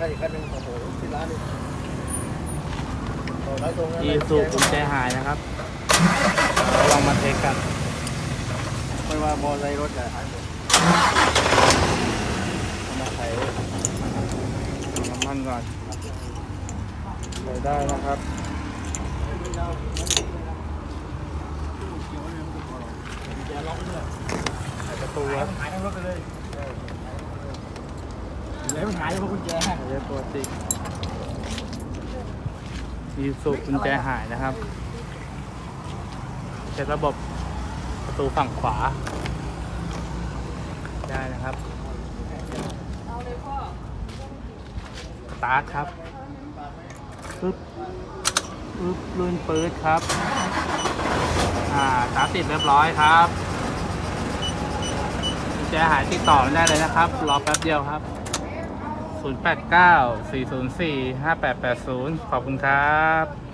คันอีกคันหนึงโอ้โหที่ร้านนี่ต่อท้ายตรงนั้นอีซูกุญแจหายนะครับเราลองมาเทสกันไม่ว่ามอไซค์รถจะหายหมดเอามาใส่น้ำมันก่อนใส่ได้นะครับใส่ประตูครับ หายทั้งรถไปเลยมันหายเลยเพราะกุญแจใส่ได้ปกติอีซูกุญแจหายนะครับใช้ระบบประตูฝั่งขวา ได้นะครับสตาร์ทครับปึ๊บปึ๊บลื่นปื๊ดครับ อ่าสตาร์ทติดเรียบร้อยครับกุญแจหายติดต่อไม่ได้เลยนะครับ รอแป๊บเดียวครับ 089 404 5880 ขอบคุณครับ